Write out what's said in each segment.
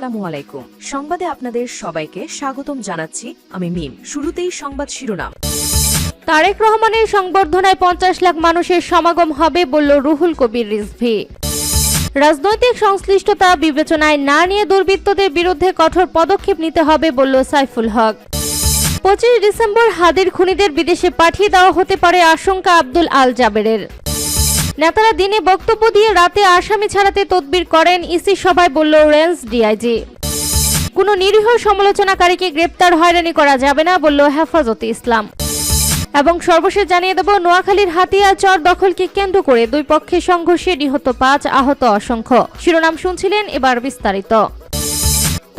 আসসালামু আলাইকুম সংবাদে আপনাদের সবাইকে স্বাগতম জানাচ্ছি আমি মিম। শুরুতেই সংবাদ শিরোনাম। তারেক রহমানের সংবর্ধনায় পঞ্চাশ লাখ মানুষের সমাগম হবে, বলল রুহুল কবির রিজভি। রাজনৈতিক সংশ্লিষ্টতা বিবেচনায় না নিয়ে দুর্বৃত্তদের বিরুদ্ধে কঠোর পদক্ষেপ নিতে হবে, বলল সাইফুল হক। পঁচিশ ডিসেম্বর হাদির খুনিদের বিদেশে পাঠিয়ে দেওয়া হতে পারে আশঙ্কা আব্দুল আল জাবেরের। নেতারা দিনে বক্তব্য দিয়ে রাতে আসামি ছাড়াতে তদবির করেন ইসি সভায় বলল রেঞ্জ ডিআইজি। কোনো নিরীহ সমালোচনাকারীকে গ্রেপ্তার হয়রানি করা যাবে না বলল হেফাজতে ইসলাম। এবং সর্বশেষ জানিয়ে দেব, নোয়াখালীর হাতিয়া চর দখলকে কেন্দ্র করে দুই পক্ষের সংঘর্ষে নিহত পাঁচ আহত অসংখ্য। শিরোনাম শুনছিলেন এবার বিস্তারিত।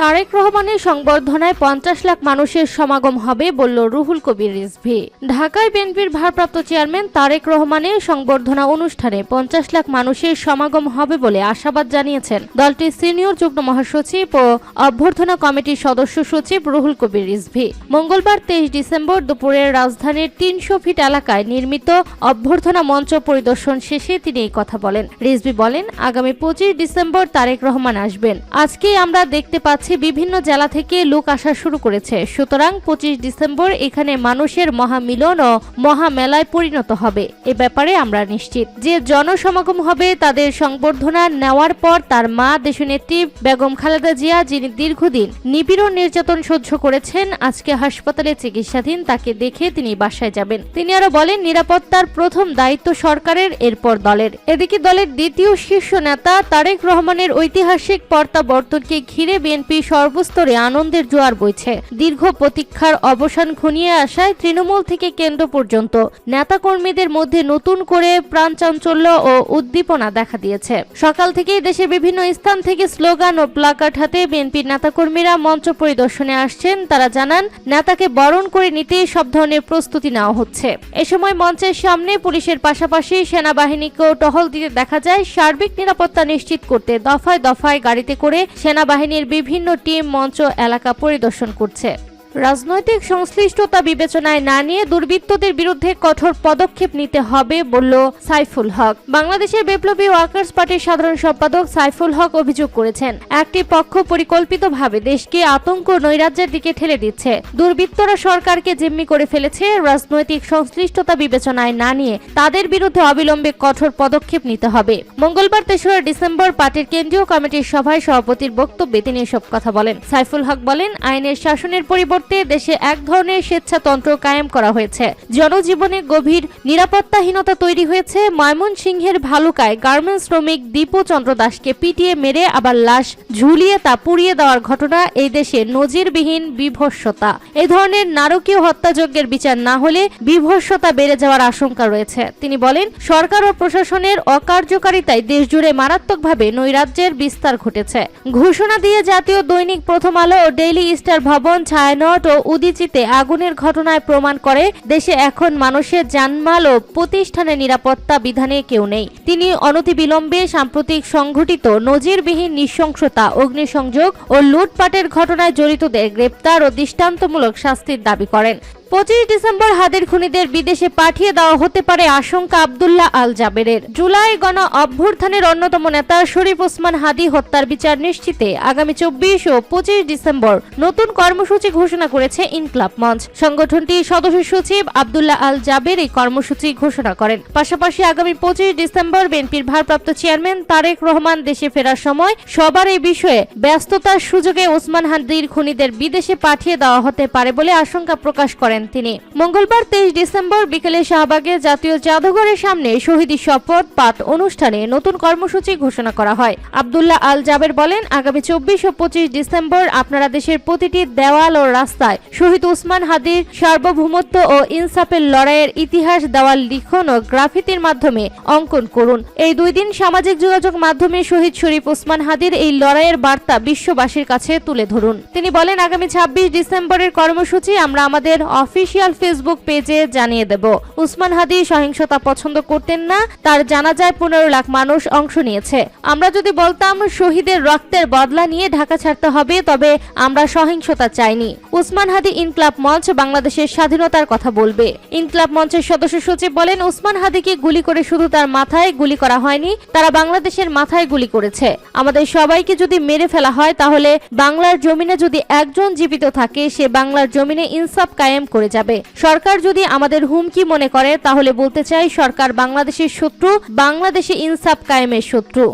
তারেক রহমানের সংবর্ধনায় পঞ্চাশ লাখ মানুষের সমাগম হবে, বলল রুহুল কবির রিজভি। ঢাকায় বিএনপির ভারপ্রাপ্ত চেয়ারম্যান তারেক রহমানের সংবর্ধনা অনুষ্ঠানে পঞ্চাশ লাখ মানুষের সমাগম হবে বলে আশাবাদ জানিয়েছেন দলটির সিনিয়র যুগ্ম মহাসচিব ও অভ্যর্থনা কমিটির সদস্য সচিব রুহুল কবির রিজভি। মঙ্গলবার তেইশ ডিসেম্বর দুপুরে রাজধানীর তিনশো ফিট এলাকায় নির্মিত অভ্যর্থনা মঞ্চ পরিদর্শন শেষে তিনি এই কথা বলেন। রিজভি বলেন, আগামী পঁচিশ ডিসেম্বর তারেক রহমান আসবেন। আজকেই আমরা দেখতে পাচ্ছি বিভিন্ন জেলা থেকে লোক আসা শুরু করেছে। সুতরাং পঁচিশ ডিসেম্বর এখানে মানুষের মহামিলন ও মহামেলায় পরিণত হবে। এ ব্যাপারে আমরা নিশ্চিত। যে জনসমাগম হবে তাদের সংবর্ধনা নেওয়ার পর তার মা, দেশনেত্রী বেগম খালেদা জিয়া, যিনি দীর্ঘদিন নিপীড়ন নির্যাতন সহ্য করেছেন, আজকে হাসপাতালে চিকিৎসাধীন, তাকে দেখে তিনি বাসায় যাবেন। তিনি আরও বলেন, নিরাপত্তার প্রথম দায়িত্ব সরকারের, এরপর দলের। এদিকে দলের দ্বিতীয় শীর্ষ নেতা তারেক রহমানের ঐতিহাসিক প্রত্যাবর্তনকে ঘিরে বিএনপি সর্বস্তরে আনন্দের জোয়ার বইছে। দীর্ঘ প্রতীক্ষার অবসান ঘনিয়ে আসায় তৃণমূল থেকে কেন্দ্র পর্যন্ত নেতাকর্মীদের মধ্যে নতুন করে প্রাণচাঞ্চল্য ও উদ্দীপনা দেখা দিয়েছে। সকাল থেকেই দেশের বিভিন্ন স্থান থেকে স্লোগান ও প্লাকার্ড হাতে বিএনপির নেতাকর্মীরা মঞ্চ পরিদর্শনে আসছেন। তারা জানান, নেতাকে বরণ করে নিতে সব ধরনের প্রস্তুতি নেওয়া হচ্ছে। এ সময় মঞ্চের সামনে পুলিশের পাশাপাশি সেনাবাহিনীকেও টহল দিতে দেখা যায়। সার্বিক নিরাপত্তা নিশ্চিত করতে দফায় দফায় গাড়িতে করে সেনাবাহিনীর বিভিন্ন টিম মঞ্চ এলাকা পরিদর্শন করছে। রাজনৈতিক সংশ্লিষ্টতা বিবেচনায় না নিয়ে দুর্বৃত্তদের বিরুদ্ধে কঠোর পদক্ষেপ নিতে হবে, বলল সাইফুল হক। বাংলাদেশের বিপ্লবী ওয়ার্কার্স পার্টির সাধারণ সম্পাদক সাইফুল হক অভিযোগ করেছেন, একটি পক্ষ পরিকল্পিতভাবে দেশকে আতঙ্ক নৈরাজ্যের দিকে ঠেলে দিচ্ছে। দুর্বৃত্তরা সরকারকে জিম্মি করে ফেলেছে, রাজনৈতিক সংশ্লিষ্টতা বিবেচনায় না নিয়ে তাদের বিরুদ্ধে অবিলম্বে কঠোর পদক্ষেপ নিতে হবে। মঙ্গলবার তেসরা ডিসেম্বর পার্টির কেন্দ্রীয় কমিটির সভায় সভাপতির বক্তব্যে তিনি এসব কথা বলেন। সাইফুল হক বলেন, আইনের শাসনের পরিবর্তে দেশে এক ধরনের স্বেচ্ছাতন্ত্র কায়েম করা হয়েছে। জনজীবনে গভীর নিরাপত্তাহীনতা তৈরি হয়েছে। ময়মনসিংহের ভালুকায় গার্মেন্টস শ্রমিক দীপু চন্দ্র দাসকে পিটিয়ে মেরে আবার লাশ ঝুলিয়ে তা পুড়িয়ে দেওয়ার ঘটনা এই দেশে নজিরবিহীন বিভৎসতা এই ধরনের নারকীয় হত্যাযজ্ঞের বিচার না হলে বিভৎসতা বেড়ে যাওয়ার আশঙ্কা রয়েছে। তিনি বলেন, সরকার ও প্রশাসনের অকার্যকারিতায় দেশজুড়ে মারাত্মকভাবে নৈরাজ্যের বিস্তার ঘটেছে। ঘোষণা দিয়ে জাতীয় দৈনিক প্রথম আলো ও ডেইলি স্টার ভবন ছায়ানট ও উদিচিতে আগুনের ঘটনায় প্রমাণ করে, দেশে এখন মানুষের জানমাল ও প্রতিষ্ঠানের নিরাপত্তা বিধানে কেউ নেই। তিনি অনতিবিলম্বে সাম্প্রতিক সংঘটিত নজিরবিহীন নৃশংসতা, অগ্নিসংযোগ ও লুটপাটের ঘটনায় জড়িতদের গ্রেপ্তার ও দৃষ্টান্তমূলক শাস্তির দাবি করেন। পঁচিশ ডিসেম্বর হাদের খুনিদের বিদেশে পাঠিয়ে দেওয়া হতে পারে আশঙ্কা আবদুল্লাহ আল জাবেরের। জুলাই গণ অভ্যুত্থানের অন্যতম নেতা শরীফ ওসমান হাদি হত্যার বিচার নিশ্চিতে আগামী চব্বিশ ও পঁচিশ ডিসেম্বর নতুন কর্মসূচি ঘোষণা করেছে ইনকলাব মঞ্চ। সংগঠনটির সদস্য সচিব আবদুল্লাহ আল জাবের এই কর্মসূচি ঘোষণা করেন। পাশাপাশি আগামী পঁচিশ ডিসেম্বর বিএনপির ভারপ্রাপ্ত চেয়ারম্যান তারেক রহমান দেশে ফেরার সময় সবার এই বিষয়ে ব্যস্ততার সুযোগে ওসমান হাদির খুনিদের বিদেশে পাঠিয়ে দেওয়া হতে পারে বলে আশঙ্কা প্রকাশ করেন করেন তিনি। মঙ্গলবার তেইশ ডিসেম্বর বিকেলে শাহবাগে জাতীয় জাদুঘরের সামনে শহীদি শপথ পাঠ অনুষ্ঠানে নতুন কর্মসূচি ঘোষণা করা হয়। আবদুল্লাহ আল জাবের বলেন, আগামী চব্বিশ ও পঁচিশ ডিসেম্বর আপনারা দেশের প্রতিটি দেওয়াল ও রাস্তায় শহীদ উসমান হাদির সার্বভৌমত্ব ও ইনসাফের লড়াইয়ের ইতিহাস দেওয়াল লিখন ও গ্রাফিতির মাধ্যমে অঙ্কন করুন। এই দুই দিন সামাজিক যোগাযোগ মাধ্যমে শহীদ শরীফ ওসমান হাদির এই লড়াইয়ের বার্তা বিশ্ববাসীর কাছে তুলে ধরুন। তিনি বলেন, আগামী ছাব্বিশ ডিসেম্বরের কর্মসূচি আমরা আমাদের অফিসিয়াল ফেসবুক পেজে জানিয়ে দেব। উসমান হাদি সহিংসতা পছন্দ করতেন না, তার জানাজায় পনেরো লাখ মানুষ অংশ নিয়েছে। আমরা যদি বলতাম, শহীদের রক্তের বদলা নিয়ে ঢাকা ছাড়তে হবে, তবে আমরা সহিংসতা চাইনি। উসমান হাদি ইনকলাব মঞ্চ বাংলাদেশের স্বাধীনতার কথা বলবে। ইনকলাব মঞ্চের সদস্য সচিব বলেন, উসমান হাদিকে গুলি করে শুধু তার মাথায় গুলি করা হয়নি, তারা বাংলাদেশের মাথায় গুলি করেছে। আমাদের সবাইকে যদি মেরে ফেলা হয়, তাহলে বাংলার জমিনে যদি একজন জীবিত থাকে, সে বাংলার জমিনে ইনসাফ কায়েম করে যাবে। সরকার যদি আমাদের হুমকি মনে করে, তাহলে বলতে চাই সরকার বাংলাদেশের শত্রু, বাংলাদেশে ইনসাফ কায়েমের শত্রু।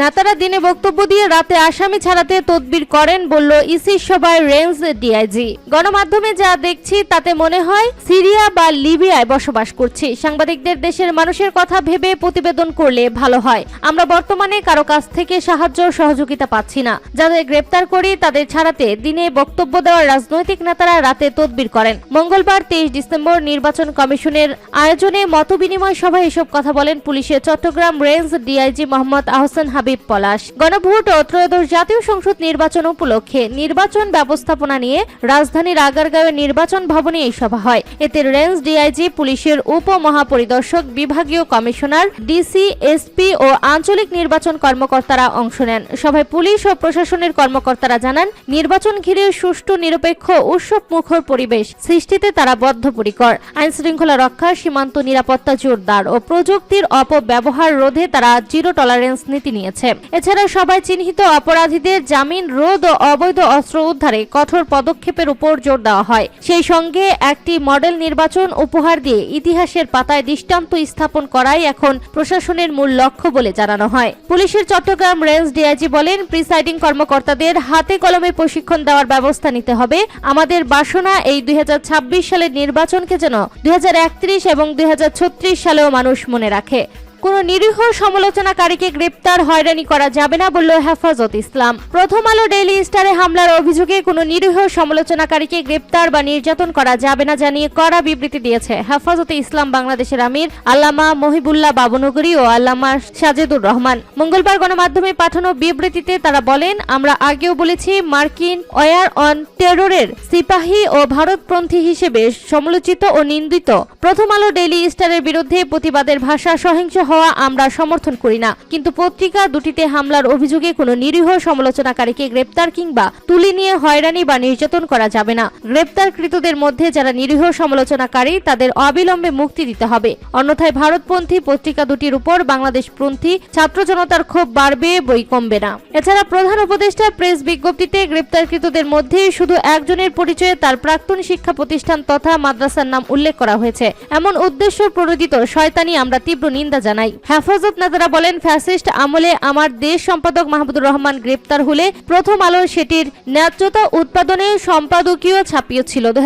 নেতারা দিনে বক্তব্য দিয়ে রাতে আসামি ছাড়াতে তদবির করেন, বলল ইসি সভায় রেঞ্জ ডিআইজি। গণমাধ্যমে যা দেখছি, তাতে মনে হয় সিরিয়া বা লিবিয়ায় বসবাস করছি। সাংবাদিকদের দেশের মানুষের কথা ভেবে প্রতিবেদন করলে ভালো হয়। আমরা বর্তমানে কারও কাছ থেকে সাহায্য সহযোগিতা পাচ্ছি না। যাদের গ্রেপ্তার করি, তাদের ছাড়াতে দিনে বক্তব্য দেওয়ার রাজনৈতিক নেতারা রাতে তদবির করেন। মঙ্গলবার তেইশ ডিসেম্বর নির্বাচন কমিশনের আয়োজনে মতবিনিময় সভায় এসব কথা বলেন পুলিশের চট্টগ্রাম রেঞ্জ ডিআইজি মোহাম্মদ আহসান হাবিব পলাশ। গণভোট ও ত্রয়োদশ জাতীয় সংসদ নির্বাচন উপলক্ষে নির্বাচন ব্যবস্থাপনা নিয়ে রাজধানীর আগারগাঁওয়ের নির্বাচন ভবনে এই সভা হয়। এতে রেঞ্জ ডিআইজি, পুলিশের উপ মহাপরিদর্শক বিভাগীয় কমিশনার, ডিসি, এসপি ও আঞ্চলিক নির্বাচন কর্মকর্তারা অংশ নেন। সভায় পুলিশ ও প্রশাসনের কর্মকর্তারা জানান, নির্বাচন ঘিরে সুষ্ঠু, নিরপেক্ষ উৎসব মুখর পরিবেশ সৃষ্টিতে তারা বদ্ধপরিকর। আইন শৃঙ্খলা রক্ষা, সীমান্ত নিরাপত্তা জোরদার ও প্রযুক্তির অপব্যবহার রোধে তারা জিরো টলারেন্স নীতি নিয়েছে এছাড়া সবাই চিহ্নিত অপরাধীদের জামিন, রোধ ও অবৈধ অস্ত্র উদ্ধারে কঠোর পদক্ষেপের উপর জোর দেওয়া হয়। সেই সঙ্গে একটি মডেল নির্বাচন উপহার দিয়ে ইতিহাসের পাতায় দৃষ্টান্ত স্থাপন করাই এখন প্রশাসনের মূল লক্ষ্য বলে জানানো হয়। পুলিশের চট্টগ্রাম রেঞ্জ ডিআইজি বলেন, প্রিসাইডিং কর্মকর্তাদের হাতে কলমে প্রশিক্ষণ দেওয়ার ব্যবস্থা নিতে হবে। আমাদের বাসনা এই দুই হাজার ছাব্বিশ সালের নির্বাচনকে যেন দুই হাজার একত্রিশ এবং দুই হাজার ছত্রিশ সালেও মানুষ মনে রাখে। কোন নিরীহ সমালোচনাকারীকে গ্রেপ্তার, হয়রানি করা যাবে না বলল হেফাজত ইসলাম। প্রথম আলো ডেইলি স্টারে হামলার অভিযোগে কোন নিরীহ সমালোচনাকারীকে গ্রেপ্তার বা নির্যাতন করা যাবে না জানিয়ে কড়া বিবৃতি দিয়েছে হেফাজতে ইসলাম বাংলাদেশের আমির আল্লামা মহিবুল্লাহ বাবুনগরী ও আল্লামা সাজেদুর রহমান। মঙ্গলবার গণমাধ্যমে পাঠানো বিবৃতিতে তারা বলেন, আমরা আগেও বলেছি মার্কিন ওয়ার অন টেররের সিপাহী ও ভারতপন্থী হিসেবে সমালোচিত ও নিন্দিত। প্রথম আলো ডেইলি স্টারের বিরুদ্ধে প্রতিবাদের ভাষা সহিংস হওয়া আমরা সমর্থন করি না। কিন্তু পত্রিকা দুটিতে হামলার অভিযোগে কোনো নিরীহ সমালোচনাকারীকে গ্রেপ্তার কিংবা তুলে নিয়ে হয়রানি বা নির্যাতন করা যাবে না। গ্রেপ্তারকৃতদের মধ্যে যারা নিরীহ সমালোচনাকারী, তাদের অবিলম্বে মুক্তি দিতে হবে। অন্যথায় ভারতপন্থী পত্রিকা দুটির উপর বাংলাদেশপন্থী ছাত্র জনতার ক্ষোভ বাড়বে, বই কমবে না। এছাড়া প্রধান উপদেষ্টা প্রেস বিজ্ঞপ্তিতে গ্রেপ্তারকৃতদের মধ্যে শুধু একজনের পরিচয়ে তার প্রাক্তন শিক্ষা প্রতিষ্ঠান তথা মাদ্রাসার নাম উল্লেখ করা হয়েছে। এমন উদ্দেশ্য প্রণোদিত শয়তানি আমরা তীব্র নিন্দা জানাই। হেফাজত নেতারা বলেন, ফ্যাসিস্ট আমলে আমার দেশ সম্পাদক মাহমুদুর রহমান গ্রেপ্তার হলে প্রথম আলো সেটির ন্যায্যতা উৎপাদনে সম্পাদকীয় ছাপিয়েছিল দু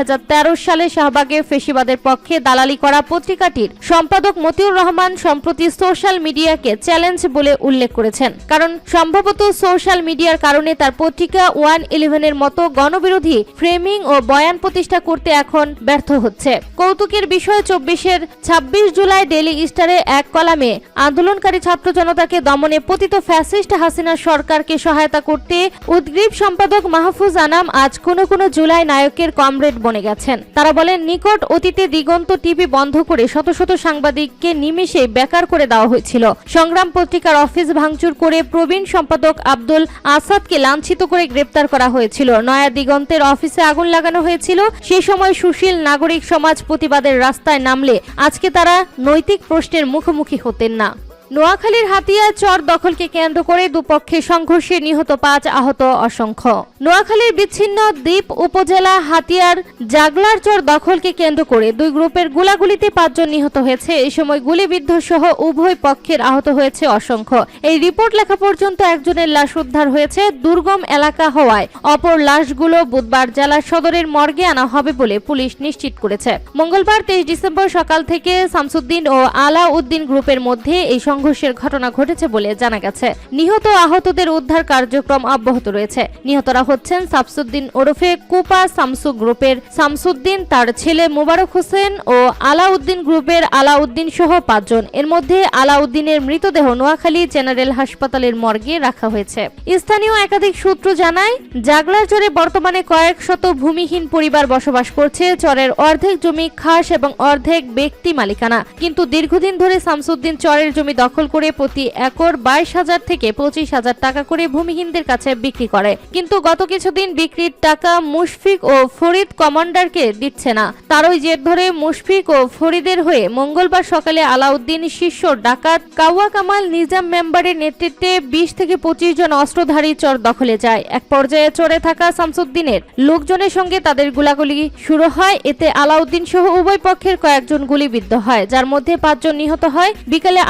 সালে শাহবাগে ফেসিবাদের পক্ষে দালালি করা পত্রিকাটির সম্পাদক মতিউর রহমান সম্প্রতি সোশ্যাল মিডিয়াকে চ্যালেঞ্জ বলে উল্লেখ করেছেন। কারণ সম্ভবত সোশ্যাল মিডিয়ার কারণে তার পত্রিকা ওয়ান ইলেভেনের মতো গণবিরোধী ফ্রেমিং ও বয়ান প্রতিষ্ঠা করতে এখন ব্যর্থ হচ্ছে। কৌতুকের বিষয় চব্বিশের ছাব্বিশ জুলাই ডেলি স্টারে এক কলামে আন্দোলনকারী ছাত্র জনতাকে দমনে পতিত ফ্যাসিস্ট হাসিনা সরকারকে সহায়তা করতে উদ্গ্রীব সম্পাদক মাহফুজ আনাম আজ কোনো কোনো জুলাই নায়কের কমরেড বনে গেছেন। তারা বলেন, নিকট অতীতে দিগন্ত টিভি বন্ধ করে শত শত সাংবাদিককে নিমেষে বেকার করে দেওয়া হয়েছিল। সংগ্রাম পত্রিকার অফিস ভাঙচুর করে প্রবীণ সম্পাদক আব্দুল আসাদকে লাঞ্ছিত করে গ্রেপ্তার করা হয়েছিল। নয়া দিগন্তের অফিসে আগুন লাগানো হয়েছিল। সে সময় সুশীল নাগরিক সমাজ প্রতিবাদের রাস্তায় নামলে আজকে তারা নৈতিক প্রশ্নের মুখোমুখি হতেন না নোয়াখালীর হাতিয়া চর দখলকে কেন্দ্র করে দুপক্ষের সংঘর্ষে নিহত পাঁচ আহত অসংখ্য। নোয়াখালীর বিচ্ছিন্ন দ্বীপ উপজেলা হাতিয়ার জাগলার চর দখলকে কেন্দ্র করে দুই গ্রুপের গুলাগুলিতে পাঁচজন নিহত হয়েছে। এই সময় গুলিবিদ্ধ সহ উভয় পক্ষের আহত হয়েছে অসংখ্য। এই রিপোর্ট লেখা পর্যন্ত একজনের লাশ উদ্ধার হয়েছে দুর্গম এলাকা হওয়ায়। অপর লাশগুলো বুধবার জেলা সদরের মর্গে আনা হবে বলে পুলিশ নিশ্চিত করেছে। মঙ্গলবার তেইশ ডিসেম্বর সকাল থেকে শামসুদ্দিন ও আলা উদ্দিন গ্রুপের মধ্যে এই সংঘর্ষের ঘটনা ঘটেছে বলে জানা গেছে। নিহত আহতদের উদ্ধার কার্যক্রম অব্যাহত রয়েছে। নিহতরা হচ্ছেন সামসুদ্দিন ওরফে কুপা সামসু গ্রুপের শামসুদ্দিন তার ছেলে মোবারক হোসেন ও আলাউদ্দিন গ্রুপের আলাউদ্দিন সহ পাঁচজন। এর মধ্যে আলাউদ্দিনের মৃতদেহ নোয়াখালী জেনারেল হাসপাতালের মর্গে রাখা হয়েছে। স্থানীয় একাধিক সূত্র জানায় জাগলার চরে বর্তমানে কয়েক শত ভূমিহীন পরিবার বসবাস করছে। চরের অর্ধেক জমি খাস এবং অর্ধেক ব্যক্তি মালিকানা। কিন্তু দীর্ঘদিন ধরে শামসুদ্দিন চরের জমি দখল করে প্রতি একর বাইশ হাজার থেকে পঁচিশ হাজার টাকা করে ভূমিহীনদের কাছে বিক্রি করে। কিন্তু গত কিছুদিন বিক্রির টাকা মুশফিক ও ফরিদ কমান্ডারকে দিচ্ছে না। তারই জের ধরে মুশফিক ও ফরিদের হয়ে মঙ্গলবার সকালে আলাউদ্দিন শীর্ষ ডাকাত কাওয়া কামাল নিজাম মেম্বারের নেতৃত্বে বিশ থেকে পঁচিশ জন অস্ত্রধারী চর দখলে যায়। এক পর্যায়ে চড়ে থাকা শামসুদ্দিনের লোকজনের সঙ্গে তাদের গুলাগুলি শুরু হয়। এতে আলাউদ্দিন সহ উভয় পক্ষের কয়েকজন গুলিবিদ্ধ হয়, যার মধ্যে পাঁচজন নিহত হয়। বিকালে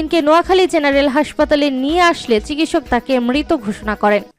আলাউদ্দিনকে নোয়াখালী জেনারেল হাসপাতালে নিয়ে আসলে চিকিৎসক তাকে মৃত ঘোষণা করেন।